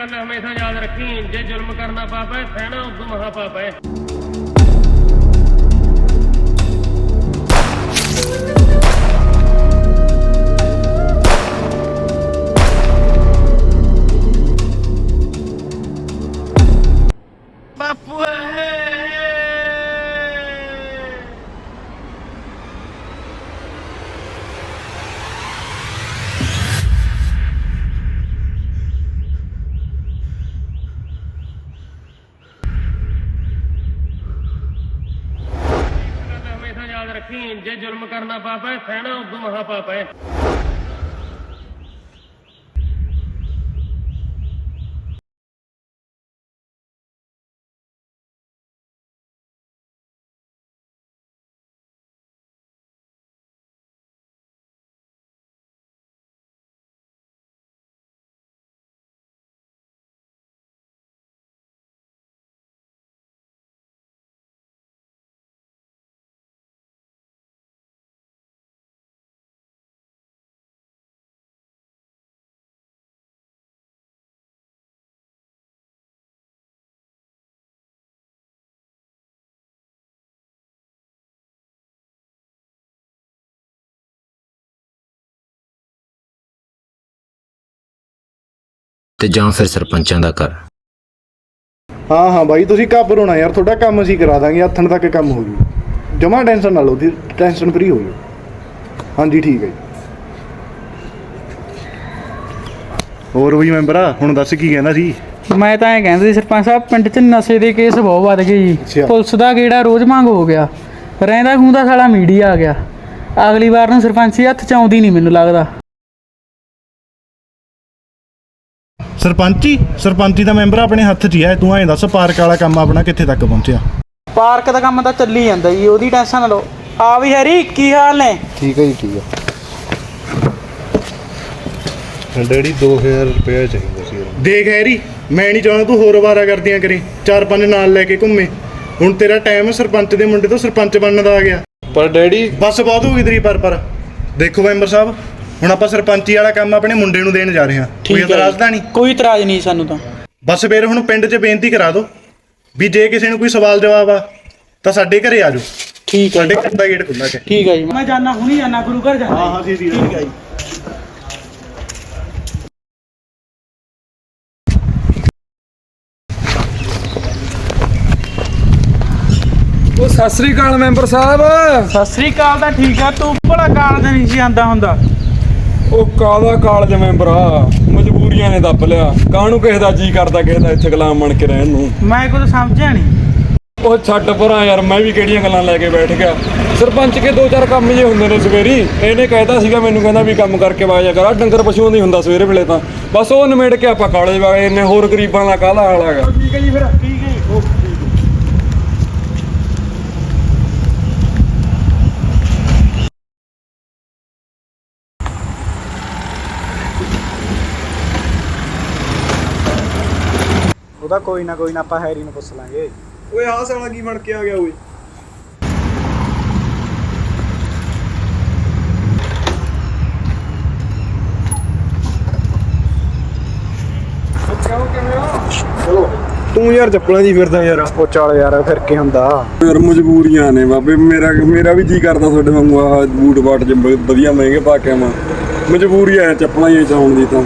ਗੱਲ ਹਮੇਸ਼ਾ ਯਾਦ ਰੱਖੀ ਜੇ ਜ਼ੁਲਮ ਕਰਨਾ ਪਾਪ ਹੈ ਸਹਿਣਾ ਉਸ ਮਹਾ ਪਾਪ ਹੈ। ਹਮੇਸ਼ਾ ਯਾਦ ਰੱਖੀ ਜੇ ਜ਼ੁਲਮ ਕਰਨਾ ਪਾਪ ਹੈ ਸਹਿਣਾ ਉਦੋਂ ਮਹਾ ਤੇ ਜਾਂ ਫਿਰ ਸਰਪੰਚਾਂ ਦਾ ਘਰ। ਹਾਂ ਹਾਂ ਬਾਈ ਤੁਸੀਂ ਘਬਰੋ ਨਾ ਯਾਰ ਤੁਹਾਡਾ ਕੰਮ ਅਸੀਂ ਕਰਾ ਦਾਂਗੇ ਹੱਥਣ ਤੱਕ ਕੰਮ ਹੋ ਜੂ। ਜਮਾ ਟੈਨਸ਼ਨ ਨਾ ਲਓ ਦੀ ਟੈਨਸ਼ਨ ਫਰੀ ਹੋ ਜਾਓ ਹਾਂਜੀ ਠੀਕ ਹੈ ਜੀ। ਹੋਰ ਵੀ ਮੈਂਬਰਾ ਹੁਣ ਦੱਸ ਕੀ ਕਹਿੰਦਾ ਸੀ? ਮੈਂ ਤਾਂ ਐਂ ਕਹਿੰਦਾ ਸੀ ਸਰਪੰਚ ਸਾਹਿਬ ਪਿੰਡ 'ਚ ਨਸ਼ੇ ਦੇ ਕੇਸ ਬਹੁਤ ਵੱਧ ਗਏ ਜੀ। ਅੱਛਾ। ਪੁਲਿਸ ਦਾ ਗੇੜਾ ਰੋਜ਼ ਮੰਗ ਹੋ ਗਿਆ। ਰਹਿੰਦਾ ਖੂੰਦਾ ਸਾਲਾ ਮੀਡੀਆ ਆ ਗਿਆ। ਅਗਲੀ ਵਾਰ ਨੂੰ ਸਰਪੰਚੀ ਹੱਥ ਚ ਆਉਂਦੀ ਨਹੀਂ ਮੈਨੂੰ ਲੱਗਦਾ। ਸਰਪੰਚੀ ਸਰਪੰਚੀ ਦਾ ਮੈਂਬਰ ਆਪਣੇ ਹੱਥ 'ਚ ਹੀ ਹੈ। ਤੂੰ ਐਂ ਦੱਸ ਪਾਰਕ ਵਾਲਾ ਕੰਮ ਆਪਣਾ ਕਿੱਥੇ ਤੱਕ ਪਹੁੰਚਿਆ? ਪਾਰਕ ਦਾ ਕੰਮ ਤਾਂ ਚੱਲੀ ਜਾਂਦਾ ਜੀ ਉਹਦੀ ਟੈਨਸ਼ਨ ਨਾ ਲਓ। ਆ ਵੀ ਹੈਰੀ ਕੀ ਹਾਲ ਨੇ? ਠੀਕ ਹੈ ਜੀ ਠੀਕ ਹੈ। ਡੈਡੀ 2000 ਰੁਪਏ ਚਾਹੀਦਾ ਸੀ। ਦੇਖ ਹੈਰੀ ਮੈਂ ਨਹੀਂ ਚਾਹੁੰਦਾ ਤੂੰ ਹੋਰ ਵਾਰਾ ਕਰਦੀਆਂ ਕਰੇ। ਚਾਰ ਪੰਜ ਨਾਲ ਲੈ ਕੇ ਘੁੰਮੇ। ਹੁਣ ਤੇਰਾ ਟਾਈਮ ਸਰਪੰਚ ਦੇ ਮੁੰਡੇ ਤੋਂ ਸਰਪੰਚ ਬਣਨ ਦਾ ਆ ਗਿਆ। ਪਰ ਡੈਡੀ ਬਸ ਬਹੁਤ ਹੋ ਗਈ ਤੇਰੀ ਪਰ ਪਰ। ਦੇਖੋ ਮੈਂਬਰ ਸਾਹਿਬ ਹੁਣ ਆਪਾਂ ਸਰਪੰਚੀ ਵਾਲਾ ਕੰਮ ਆਪਣੇ ਮੁੰਡੇ ਨੂੰ ਦੇਣ ਜਾ ਰਹੇ ਹਾਂ। ਕੋਈ ਇਤਰਾਜ਼। ਤਾਂ ਨਹੀਂ? ਕੋਈ ਇਤਰਾਜ਼ ਨਹੀਂ ਸਾਨੂੰ ਤਾਂ। ਬਸ ਫਿਰ ਹੁਣ ਪਿੰਡ 'ਚ ਬੇਨਤੀ ਕਰਾ ਦਿਓ ਵੀ ਜੇ ਕਿਸੇ ਨੂੰ ਕੋਈ ਸਵਾਲ ਜਵਾਬ ਆ ਤਾਂ ਸਾਡੇ ਘਰੇ ਆ ਜਾਓ। ਠੀਕ ਹੈ ਸਾਡੇ ਘਰ ਦਾ ਗੇਟ ਖੁੱਲ੍ਹਾ ਹੈ। ਠੀਕ ਹੈ ਜੀ। ਮੈਂ ਜਾਣਾ ਹੁਣੀ ਜਾਣਾ ਗੁਰੂ ਘਰ ਜਾਣਾ ਹਾਂ ਹਾਂ ਜੀ ਜੀ ਠੀਕ ਹੈ ਜੀ। ਉਹ ਸਤਿ ਸ੍ਰੀ ਅਕਾਲ ਮੈਂਬਰ ਸਾਹਿਬ। ਸਤਿ ਸ੍ਰੀ ਅਕਾਲ ਤਾਂ ਠੀਕ ਆ ਤੂੰ ਬੜਾ ਕਾਲਜ ਨਹੀਂ ਸੀ ਆਂਦਾ ਹੁੰਦਾ। ਉਹ ਕਾਦਾ ਕਾਲਜ ਮੈਂਬਰਾ ਮਜਬੂਰੀਆਂ ਨੇ ਦੱਬ ਲਿਆ। ਕਾਹਨੂੰ ਕਿਸੇ ਦਾ ਜੀ ਕਰਦਾ ਕਿਸੇ ਦਾ ਇੱਥੇ ਗੁਲਾਮ ਬਣ ਕੇ ਰਹਿਣ ਨੂੰ? ਮੈਂ ਕੁਝ ਸਮਝਿਆ ਨਹੀਂ ਉਹ ਛੱਡ ਪਰਾਂ ਯਾਰ ਮੈਂ ਵੀ ਕਿਹੜੀਆਂ ਗੱਲਾਂ ਲੈ ਕੇ ਬੈਠ ਗਿਆ। ਸਰਪੰਚ ਕੇ ਦੋ ਚਾਰ ਕੰਮ ਜੇ ਹੁੰਦੇ ਨੇ ਸਵੇਰੀ। ਇਹਨੇ ਕਹਿਤਾ ਸੀਗਾ ਮੈਨੂੰ ਕਹਿੰਦਾ ਵੀ ਕੰਮ ਕਰਕੇ ਵਾਜਾ ਕਰ। ਆਹ ਡੰਗਰ ਪਸ਼ੂਆਂ ਦੀ ਹੁੰਦਾ ਸਵੇਰੇ ਵੇਲੇ ਤਾਂ। ਬਸ ਉਹ ਨਿਮੇੜ ਕੇ ਆਪਾਂ ਕਾਲਜ ਵਾਗੇ ਇਹਨੇ ਹੋਰ ਗਰੀਬਾਂ ਦਾ ਕਾਹਦਾ ਹਾਲ ਹੈਗਾ? ਠੀਕ ਹੈ ਜੀ ਫਿਰ ਠੀਕ ਉਹਦਾ ਕੋਈ ਨਾ ਕੋਈ ਨਾ ਆਪਾਂ ਹੈਰੀ ਨੂੰ ਪੁੱਛ ਲਾਂਗੇ। ਓਏ ਆਹ ਸਾਲਾ ਕੀ ਬਣ ਕੇ ਆ ਗਿਆ ਓਏ। ਤੂੰ ਯਾਰ ਚੱਪਲਾਂ ਦੀ ਫਿਰਦਾ ਯਾਰ। ਉਹ ਚੱਲ ਯਾਰ ਫਿਰ ਕੀ ਹੁੰਦਾ? ਯਾਰ ਮਜਬੂਰੀਆਂ ਨੇ ਬਾਬੇ ਮੇਰਾ ਮੇਰਾ ਵੀ ਜੀ ਕਰਦਾ ਤੁਹਾਡੇ ਵਾਂਗੂ ਆਹ ਬੂਟ ਬਾਟ ਜ ਵਧੀਆ ਮਹਿੰਗੇ ਪਾ ਕੇ ਆਵਾਂ। ਮਜਬੂਰੀ ਆ ਚੱਪਲਾਂ ਹੀ ਚਾਉਣ ਦੀ ਤਾਂ।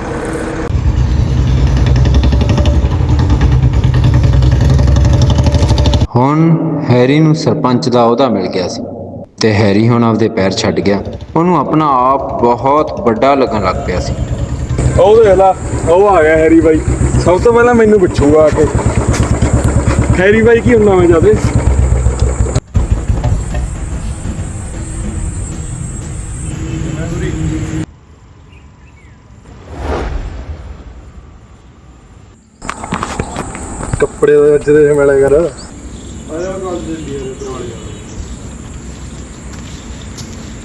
ਹੁਣ ਹੈਰੀ ਨੂੰ ਸਰਪੰਚ ਦਾ ਅਹੁਦਾ ਮਿਲ ਗਿਆ ਸੀ ਤੇ ਹੈਰੀ ਹੁਣ ਆਪਦੇ ਪੈਰ ਛੱਡ ਗਿਆ। ਉਹਨੂੰ ਆਪਣਾ ਆਪ ਬਹੁਤ ਵੱਡਾ ਲੱਗਣ ਲੱਗ ਪਿਆ ਸੀ। ਉਹ ਦੇਖ ਲਾ, ਉਹ ਆ ਗਿਆ ਹੈਰੀ ਬਾਈ। ਸਭ ਤੋਂ ਪਹਿਲਾਂ ਮੈਨੂੰ ਪੁੱਛੂਗਾ ਆ ਕੇ। ਹੈਰੀ ਬਾਈ ਕੀ ਹੁੰਦਾ ਮੈਂ ਜਾਦੇ? ਕੱਪੜੇ ਦਾ ਅੱਜ ਦੇ ਮਿਲੇ ਕਰ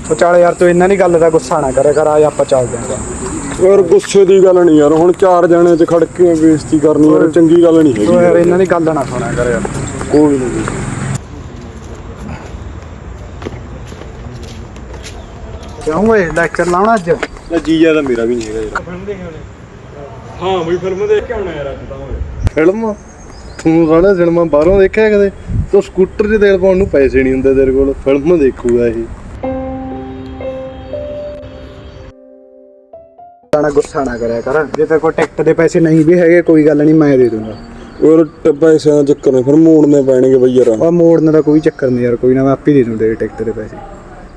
ਉਹ ਚੱਲ ਯਾਰ ਤੂੰ ਇਹਨਾਂ ਦੀ ਗੱਲ ਦਾ ਗੁੱਸਾ ਨਾ ਕਰਿਆ ਕਰ ਆ ਆਪਾਂ ਚੱਲਦੇ ਆਂ ਯਾਰ ਗੁੱਸੇ ਦੀ ਗੱਲ ਨਹੀਂ ਯਾਰ ਹੁਣ ਚਾਰ ਜਣੇ ਚ ਖੜ ਕੇ ਬੇਇੱਜ਼ਤੀ ਕਰਨੀ ਯਾਰ ਚੰਗੀ ਗੱਲ ਨਹੀਂ ਤੂੰ ਯਾਰ ਹੈਗੀ ਇਹਨਾਂ ਦੀ ਗੱਲ ਨਾ ਸੁਣਿਆ ਕਰ ਯਾਰ। ਕੋਈ ਨਹੀਂ ਕਿਉਂ ਓਏ ਲੈਕਚਰ ਲਾਉਣਾ ਅੱਜ? ਜੀਜਾ ਤਾਂ ਮੇਰਾ ਵੀ ਨਹੀਂ ਹੈਗਾ ਯਾਰ। ਹਾਂ ਬਈ ਫਿਲਮ ਦੇਖ ਕੇ ਆਉਣਾ ਯਾਰ ਅੱਜ ਤਾਂ ਓਏ। ਫਿਲਮ? ਤੂੰ ਸਾਲਾ ਸਿਨੇਮਾ ਬਾਹਰੋਂ ਦੇਖਿਆ ਕਦੇ? ਤੂੰ ਸਕੂਟਰ 'ਚ ਤੇਲ ਪਾਉਣ ਨੂੰ ਪੈਸੇ ਨਹੀਂ ਹੁੰਦੇ ਤੇਰੇ ਕੋਲ ਫਿਲਮ ਦੇਖੂਗਾ ਇਹ। ਸਾਣਾ ਗੁੱਸਾ ਨਾ ਕਰਿਆ ਕਰ ਜੇ ਤੇਰੇ ਕੋਲ ਟਿਕਟ ਦੇ ਪੈਸੇ ਨਹੀਂ ਵੀ ਹੈਗੇ ਕੋਈ ਗੱਲ ਨਹੀਂ ਮੈਂ ਦੇ ਦੂੰਗਾ। ਉਹ ਪੈਸਿਆਂ ਦਾ ਚੱਕਰ ਨੇ ਫਿਰ ਮੋੜਨੇ ਪੈਣਗੇ ਬਈ ਯਾਰ। ਆ ਮੋੜਨ ਦਾ ਕੋਈ ਚੱਕਰ ਨਹੀਂ ਯਾਰ ਕੋਈ ਨਾ ਮੈਂ ਆਪੇ ਦੇ ਦੂੰ ਤੇਰੇ ਟਿਕਟ ਦੇ ਪੈਸੇ।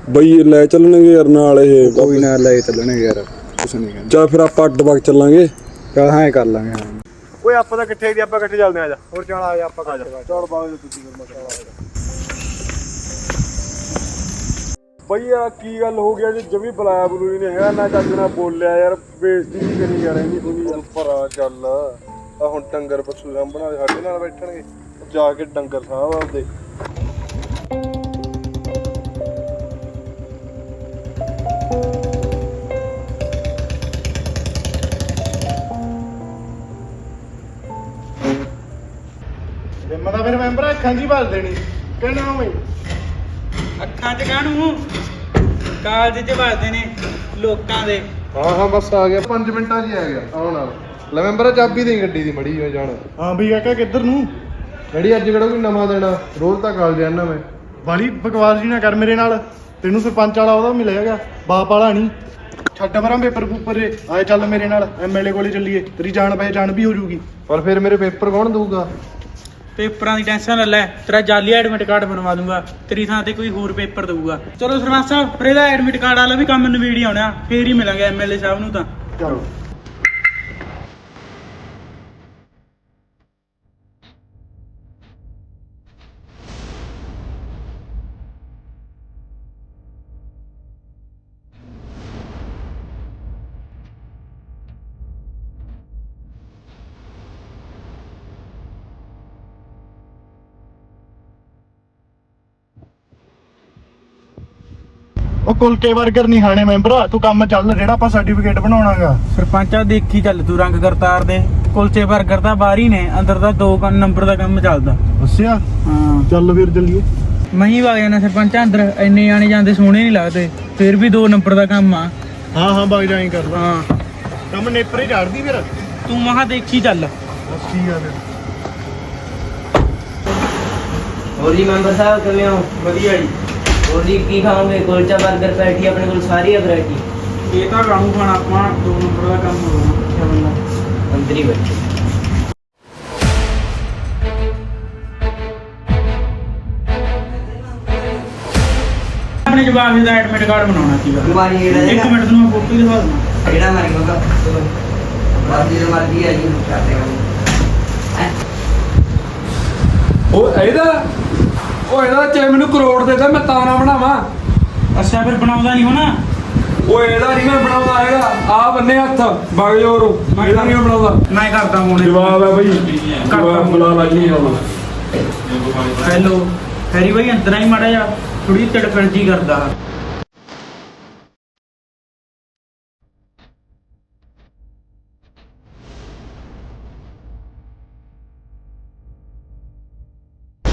ਬਈ ਲੈ ਚੱਲਣਗੇ ਯਾਰ ਨਾਲ ਇਹ। ਕੋਈ ਨਾ ਲੈ ਚੱਲਣੇ ਯਾਰ ਕੁਛ ਨਹੀਂ ਕਹਿੰਦਾ ਚਾ ਫਿਰ ਆਪਾਂ ਅੱਡ ਵਗ ਚੱਲਾਂਗੇ। ਚੱਲ ਹਾਂ ਇਹ ਕਰ ਲਾਂਗੇ ਹਾਂ। ਓਏ ਆਪਾਂ ਤਾਂ ਇਕੱਠੇ ਦੀ ਆਪਾਂ ਇਕੱਠੇ ਚੱਲਦੇ ਆ ਜਾ। ਹੋਰ ਚੱਲ ਆ ਜਾ ਆਪਾਂ ਕਰ ਚੱਲ ਬਾਅਦ ਤੁਸੀਂ ਬਈ ਯਾਰ ਕੀ ਗੱਲ ਹੋ ਗਿਆ ਜੀ ਜਮੀ ਬੁਲਾਇਆ ਬਲੂਈ ਨਹੀਂ ਹੈਗਾ ਨਾ ਚੱਜ ਨਾਲ ਬੋਲਿਆ ਯਾਰ ਬੇਇੱਜ਼ਤੀ ਵੀ ਕਰੀ ਯਾਰ ਇਹਨੀ ਬੁਲੀ ਯਾਰ ਭਰਾ ਚੱਲ। ਆ ਹੁਣ ਡੰਗਰ ਪਸ਼ੂ ਸਾਂਭਣਾ ਸਾਡੇ ਨਾਲ ਬੈਠਣਗੇ। ਜਾ ਕੇ ਡੰਗਰ ਸਾਂਭ ਆਪਦੇ ਅੱਖਾਂ ਜੀ ਭਰ ਦੇਣੀ? ਕਹਿਣਾ ਹੋਵੇ ਅੱਖਾਂ 'ਚ ਕਾਹਨੂੰ? ਕਾਲਜ 'ਚ ਵੱਜਦੇ ਨੇ ਲੋਕਾਂ ਦੇ। ਹਾਂ ਹਾਂ ਬਸ ਆ ਗਿਆ। 5 ਮਿੰਟਾਂ 'ਚ ਹੀ ਆ ਗਿਆ ਆਉਣ ਨਾਲ ਲੈ ਮੈਂਬਰ ਚਾਬੀ ਦੇ ਗੱਡੀ ਦੀ ਮੜੀ ਹੋ ਜਾਣ। ਹਾਂ ਵੀ ਕਾਕਾ ਕਿੱਧਰ ਨੂੰ? ਡੈਡੀ ਅੱਜ ਕਿਹੜਾ ਕੋਈ ਨਵਾਂ ਦੇਣਾ? ਰੋਜ਼ ਤਾਂ ਕਾਲ ਜਾਣਾ ਮੈਂ। ਬਾਲੀ ਬਕਵਾਸ ਜੀ ਨਾ ਕਰ ਮੇਰੇ ਨਾਲ। ਤੈਨੂੰ ਸਰਪੰਚ ਵਾਲਾ ਉਹਦਾ ਮਿਲੇਗਾ ਬਾਪ ਵਾਲਾ ਨਹੀਂ। ਛੱਡ ਪਰਾਂ ਪੇਪਰ ਪੂਪਰ ਰੇ ਆਏ ਚੱਲ ਮੇਰੇ ਨਾਲ ਐਮਐਲਏ ਕੋਲੇ ਚੱਲੀਏ। ਤੇਰੀ ਜਾਣ ਪਹਿਚਾਣ ਵੀ ਹੋ ਜੂਗੀ। ਪਰ ਫਿਰ ਮੇਰੇ ਪੇਪਰ ਕੌਣ ਦਊਗਾ? ਪੇਪਰਾਂ ਦੀ ਟੈਨਸ਼ਨ ਨਾ ਲੈ, ਤੇਰਾ ਜਾਲੀ ਐਡਮਿਟ ਕਾਰਡ ਬਣਵਾ ਦੂੰਗਾ, ਤੇਰੀ ਥਾਂ ਤੇ ਕੋਈ ਹੋਰ ਪੇਪਰ ਦਊਗਾ। ਚਲੋ ਸਰਪੰਚ ਸਾਹਿਬ, ਫਿਰ ਇਹਦਾ ਐਡਮਿਟ ਕਾਰਡ ਵਾਲਾ ਵੀ ਕੰਮ ਨਵੀੜ ਆਉਣਾ, ਫੇਰ ਹੀ ਮਿਲਾਂਗੇ ਐਮਐਲਏ ਸਾਹਿਬ ਨੂੰ ਤਾਂ। ਚਲੋ। ਉਹ ਕੁਲਕੇ 버ਗਰ ਨਹੀਂ ਖਾਣੇ ਮੈਂਬਰਾ ਤੂੰ ਕੰਮ ਚੱਲ ਜਿਹੜਾ ਆਪਾਂ ਸਰਟੀਫਿਕੇਟ ਬਣਾਉਣਾਗਾ। ਸਰਪੰਚਾ ਦੇਖੀ ਚੱਲ ਤੂੰ ਰੰਗ ਕਰਤਾਰ ਦੇ। ਕੁਲਚੇ 버ਗਰ ਤਾਂ ਬਾਹਰ ਹੀ ਨੇ ਅੰਦਰ ਦੋ ਕ- ਨੰਬਰ ਦਾ ਕੰਮ ਚੱਲਦਾ। ਅੱਛਾ? ਹਾਂ। ਚੱਲ ਫਿਰ ਚੱਲੀਏ। ਮੈਂ ਹੀ ਵਗ ਜਾਣਾ ਸਰਪੰਚਾ ਅੰਦਰ ਇੰਨੇ ਆਣੇ ਜਾਂਦੇ ਸੋਹਣੇ ਨਹੀਂ ਲੱਗਦੇ ਫੇਰ ਵੀ ਦੋ ਨੰਬਰ ਦਾ ਕੰਮ ਆ। ਹਾਂ ਹਾਂ ਬਾਈ ਜਾਈ ਕਰ ਲਾ। ਹਾਂ। ਕੰਮ ਨੇਪਰੇ ਝਾੜਦੀ ਫਿਰ। ਤੂੰ ਮਹਾ ਦੇਖੀ ਚੱਲ। ਅੱਛੀ ਆ ਫਿਰ ਹੋਰ ਜੀ ਮੈਂਬਰ ਸਾਹਿਬ ਕਿਵੇਂ ਹੋ? ਵਧੀਆ ਜੀ। ਹੋਰ ਜੀ ਕੀ ਖਾਓਗੇ ਕੁਲਚਾ 버ਗਰ ਪੈਟੀ ਆਪਣੇ ਕੋਲ ਸਾਰੀ ਵੈਰਾਈਟੀ ਇਹ ਤਾਂ ਗਾਉਂ ਖਾਣਾ ਆਪਾਂ ਦੋ ਨੰਬਰ ਦਾ ਕੰਮ ਹੋਣਾ ਅੰਦਰ ਹੀ ਬੈਠੋ। ਆਪਣੇ ਜਵਾਬ ਦਾ ਐਡਮਿਟ ਕਾਰਡ ਬਣਾਉਣਾ ਸੀਗਾ। ਬਿਮਾਰੀ ਜਿਹੜਾ ਇੱਕ ਮਿੰਟ ਨੂੰ ਮੈਂ ਫੋਟੋ ਦਿਖਾ ਦਵਾਂ ਜਿਹੜਾ ਮਾਰੀ ਮਗਾ ਮਰਦੀ ਦਾ ਮਰਦੀ ਹੈ ਜੀ ਕਰਦੇ ਹਾਂ? ਉਹ ਇਹਦਾ? ਉਹ ਇਹਦਾ ਚਾਹੇ ਮੈਨੂੰ ਕਰੋੜ ਦੇ ਦੇ ਮੈਂ ਤਾਂ ਨਾ ਬਣਾਵਾਂ। ਅੱਛਾ ਫਿਰ ਬਣਾਉਂਦਾ ਨਹੀਂ ਹੋਣਾ? ਉਹ ਇਹਦਾ ਨਹੀਂ ਮੈਂ ਬਣਾਉਂਦਾ ਹੈਗਾ। ਆ ਬੰਨੇ ਹੱਥ ਵਗ ਜੋਰੂ ਇਹਦਾ ਨਹੀਂ ਬਣਾਉਂਦਾ। ਮੈਂ ਕਰਦਾ ਹੁਣ ਜਵਾਬ ਹੈ ਬਈ। ਜਵਾਬ ਬੁਲਾ ਲਾ ਨਹੀਂ ਆਉਣਾ ਹੈਲੋ ਹੈਰੀ ਭਾਈ ਅੰਦਰ ਹੀ ਮਾੜਾ ਜਾ ਥੋੜੀ ਤੜਫਣ ਜੀ ਕਰਦਾ।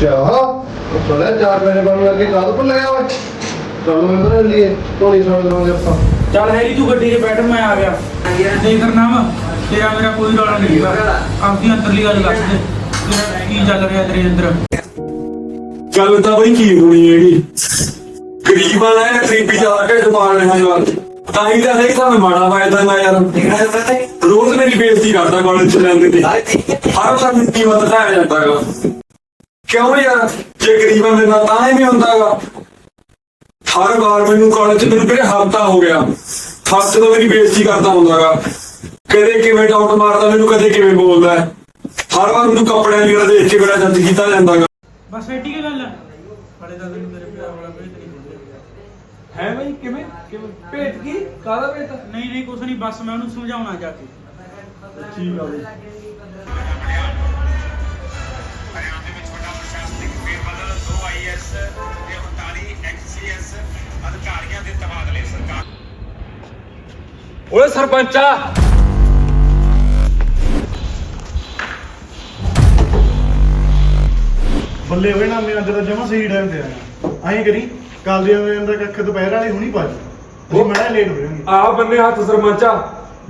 ਅੱਛਾ ਉਹ ਥੋੜਾ ਚਾਰ ਮਹੀਨੇ ਬਣ ਲੱਗੇ ਕਾਦ ਪਰ ਲਗਿਆ ਓਏ ਚਲੋ ਅੰਦਰ ਲਈਏ ਧੋਣੀ ਸਮਝ ਲਵਾਂਗੇ ਆਪਾਂ। ਚੱਲ ਹੈਰੀ ਤੂੰ ਗੱਡੀ 'ਚ ਬੈਠ ਮੈਂ ਆ ਗਿਆ। ਦੇਖ ਕਰਨਾ ਤੇਰਾ ਮੇਰਾ ਕੋਈ ਰੌਲਾ ਨਹੀਂ ਹੈਗਾ ਆਪਦੀ ਅੰਦਰਲੀ ਗੱਲ ਦੱਸ ਦੇ ਤੇਰਾ ਕੀ ਚੱਲ ਰਿਹਾ ਤੇਰੇ ਅੰਦਰ? ਗੱਲ ਤਾਂ ਬਈ ਕੀ ਹੋਣੀ ਹੈਗੀ? ਗਰੀਬਾਂ ਦਾ ਇਹ ਗਰੀਬੀ ਜਾ ਕੇ ਜਮਾਨ ਰਿਹਾ ਯਾਰ। ਤਾਂ ਹੀ ਤਾਂ ਹੈ ਤਾਂ ਮੈਂ ਮਾੜਾ ਵਾਇਦਾ ਨਾ ਯਾਰ। ਰੋਜ਼ ਮੇਰੀ ਬੇਇੱਜ਼ਤੀ ਕਰਦਾ ਕਾਲਜ ਚ ਲੈਂਦੇ ਤੇ। ਹਰ ਵਾਰ ਮਿੱਟੀ ਵੱਧ ਦਿਖਾਇਆ ਜਾਂਦਾਗਾ ਕਿਉਂ ਯਾਰ? ਜੇ ਗਰੀਬਾਂ ਦੇ ਨਾਲ ਤਾਂ ਐਵੇਂ ਹੁੰਦਾਗਾ। ਹਰ ਵਾਰ ਮੈਨੂੰ ਕਾਲਜ ਚ ਮੈਨੂੰ ਕਿਹੜੇ ਹਫਤਾ ਹੋ ਗਿਆ? ਹਫ਼ਤੇ ਤੋਂ ਮੇਰੀ ਬੇਇੱਜ਼ਤੀ ਕਰਦਾ ਹੁੰਦਾਗਾ। ਕਦੇ ਕਿਵੇਂ ਡਾਊਟ ਮਾਰਦਾ ਮੈਨੂੰ ਕਦੇ ਕਿਵੇਂ ਬੋਲਦਾ ਹੈ। ਹਰ ਵਾਰ ਮੈਨੂੰ ਕੱਪੜਿਆਂ ਦੀ ਦੇਖ ਕੇ ਮੇਰਾ ਜੱਜ ਕੀਤਾ ਜਾਂਦਾਗਾ। ਬਸ ਐਡੀ ਕੀ ਗੱਲ ਬੜੇ ਦਾ ਤੈਨੂੰ ਮੇਰੇ ਪਿਆਰ ਵਾਲਾ ਭੇਤ ਨਹੀਂ ਬੋਲਿਆ ਹੈ ਬਈ ਕਿਵੇਂ? ਕਿਵੇਂ? ਭੇਤ ਕੀ? ਕਾਹਦਾ ਭੇਤ? ਨਹੀਂ ਨਹੀਂ ਕੁਛ ਨਹੀਂ ਬਸ ਮੈਂ ਉਹਨੂੰ ਸਮਝਾਉਣਾ ਜਾ ਕੇ। ਠੀਕ ਆ ਬਈ। ਪ੍ਰਸ਼ਾਸਨਿਕ ਫੇਰਬਦਲ 2 ਆਈਐਸ ਤੇ 39 ਐਕਸੀਐਸ ਅਧਿਕਾਰੀਆਂ ਦੇ ਤਬਾਦਲੇ ਸਰਕਾਰ। ਓਏ ਸਰਪੰਚਾ! ਬੱਲੇ ਹੋਏ ਨਾ ਮੈਂ ਅੱਜ ਦਾ ਜਮਾ ਸਹੀ ਟਾਈਮ ਤੇ ਆਇਆ। ਐਂ ਕਰੀ ਕੱਲ ਦੇ ਅੰਦਰ ਕੱਖ ਦੁਪਹਿਰ ਵਾਲੀ ਹੁਣੀ ਪਾ ਜੀ ਉਹ ਮੜਾ ਲੇਟ ਹੋ ਜਾਣਗੇ ਆ ਬੰਨੇ ਹੱਥ ਸਰਪੰਚਾ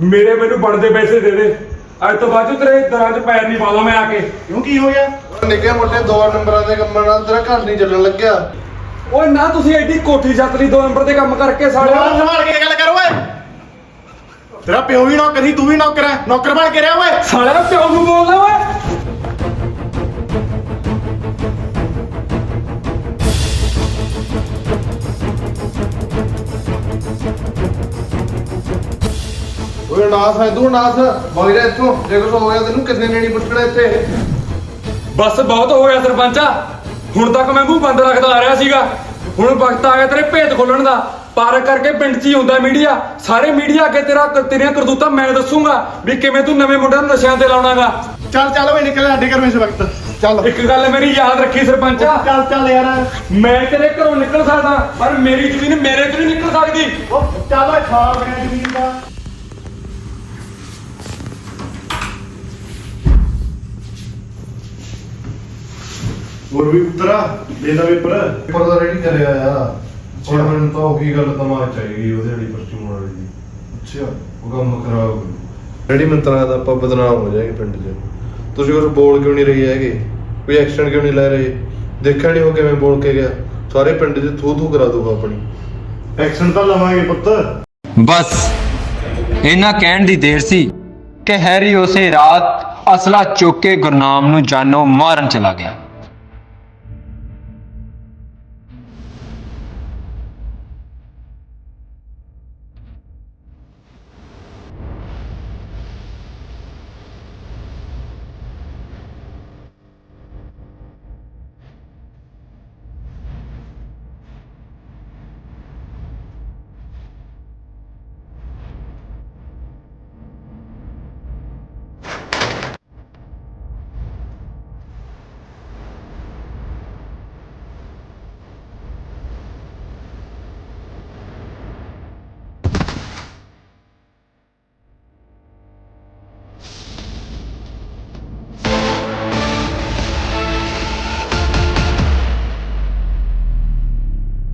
ਮੇਰੇ ਮੈਨੂੰ ਬਣਦੇ ਪੈਸੇ ਦੇ ਦੇ ਅੱਜ ਤੋਂ ਬਾਅਦ ਤੇਰੇ ਦਰਾਂ 'ਚ ਪੈਰ ਨਹੀਂ ਪਾਉਂਦਾ ਮੈਂ ਆ ਕੇ। ਕਿਉਂ ਕੀ ਹੋ ਗਿਆ? ਨਿੱਕੇ ਮੋਟੇ ਦੋ ਨੰਬਰਾਂ ਦੇ ਕੰਮਾਂ ਨਾਲ ਤੇਰਾ ਘਰ ਨਹੀਂ ਚੱਲਣ ਲੱਗਿਆ। ਓਏ ਨਾ ਤੁਸੀਂ ਐਡੀ ਕੋਠੀ ਛੱਤ ਲਈ ਦੋ ਨੰਬਰ ਦੇ ਕੰਮ ਕਰਕੇ ਸਾਲਿਆ ਸੰਭਾਲ ਕੇ ਗੱਲ ਕਰ ਓਏ। ਤੇਰਾ ਪਿਓ ਵੀ ਨੌਕਰ ਸੀ ਤੂੰ ਵੀ ਨੌਕਰ ਹੈ ਨੌਕਰ ਬਣ ਕੇ ਰਿਹਾ ਓਏ। ਸਾਲਿਆ ਪਿਓ ਨੂੰ ਬੋਲਦਾ ਓਏ। ਓਏ ਨਾਸ ਹੈ ਤੂੰ ਨਾਸ। ਵਗਰੇ ਇੱਥੋਂ ਜੇ ਕੁਝ ਹੋ ਗਿਆ ਤੈਨੂੰ ਕਿੰਨੇ ਨੇ ਨਹੀਂ ਪੁੱਛਣਾ ਇੱਥੇ ਬਸ ਬਹੁਤ ਹੋ ਗਿਆ ਸਰਪੰਚਾ। ਹੁਣ ਤੱਕ ਮੈਂ ਮੂੰਹ ਬੰਦ ਰੱਖਦਾ ਆ ਰਿਹਾ ਸੀਗਾ। ਹੁਣ ਵਕਤ ਆ ਗਿਆ ਤੇਰੇ ਭੇਤ ਖੋਲਣ ਦਾ। ਪਾਰ ਕਰਕੇ ਪਿੰਡ 'ਚ ਹੀ ਹੁੰਦਾ ਮੀਡੀਆ। ਸਾਰੇ ਮੀਡੀਆ ਅੱਗੇ ਤੇਰਾ ਤੇਰੀਆਂ ਕਰਤੂਤਾਂ ਮੈਂ ਦੱਸੂਗਾ ਵੀ ਕਿਵੇਂ ਤੂੰ ਨਵੇਂ ਮੁੰਡਿਆਂ ਨੂੰ ਨਸ਼ਿਆਂ ਤੇ ਲਾਉਣਾਗਾ। ਚੱਲ ਚੱਲ ਓਏ ਨਿਕਲ ਸਾਡੇ ਘਰ ਵਿੱਚ ਵਕਤ। ਚੱਲ। ਇੱਕ ਗੱਲ ਮੇਰੀ ਯਾਦ ਰੱਖੀ ਸਰਪੰਚਾ। ਚੱਲ ਚੱਲ ਯਾਰ। ਮੈਂ ਤੇਰੇ ਘਰੋਂ ਨਿਕਲ ਸਕਦਾ ਪਰ ਮੇਰੀ ਜ਼ਮੀਨ ਮੇਰੇ ਤੋਂ ਨਹੀਂ ਨਿਕਲ ਸਕਦੀ। ਉਹ ਚੱਲ ਖਾ ਬਣਾ ਜ਼ਮੀਨ ਦਾ। ਹੋਰ ਵੀ ਪੁੱਤਰਾ ਦੇ ਦਾ ਪੇਪਰ। ਪੇਪਰ ਦਾ ਰੈਡੀ ਕਰਿਆ ਆ। ਹੁਣ ਮੈਨੂੰ ਤਾਂ ਉਹੀ ਗੱਲ ਤਮਾ ਚਾਹੀਦੀ ਉਹਦੇ ਵਾਲੀ ਪਰਚੂਨ ਵਾਲੀ ਦੀ। ਅੱਛਾ। ਉਹ ਕੰਮ ਖਰਾਬ ਰੈਡੀ ਮੰਤਰਾ ਦਾ ਆਪਾਂ ਬਦਨਾਮ ਹੋ ਜਾਏਗੇ ਪਿੰਡ 'ਚ। ਤੁਸੀਂ ਕੁਝ ਬੋਲ ਕਿਉਂ ਨਹੀਂ ਰਹੀ ਹੈਗੇ? ਕੋਈ ਐਕਸ਼ਨ ਕਿਉਂ ਨਹੀਂ ਲੈ ਰਹੇ? ਦੇਖਿਆ ਨਹੀਂ ਉਹ ਕਿਵੇਂ ਬੋਲ ਕੇ ਗਿਆ। ਸਾਰੇ ਪਿੰਡ 'ਚ ਥੂ ਥੂ ਕਰਾ ਦੂਗਾ ਆਪਣੀ। ਐਕਸ਼ਨ ਤਾਂ ਲਵਾਂਗੇ ਪੁੱਤ। ਬਸ। ਇਹਨਾਂ ਕਹਿਣ ਦੀ ਦੇਰ ਸੀ ਕਿ ਹੈਰੀ ਉਸੇ ਰਾਤ ਅਸਲਾ ਚੁੱਕ ਕੇ ਗੁਰਨਾਮ ਨੂੰ ਜਾਨੋਂ ਮਾਰਨ ਚਲਾ ਗਿਆ।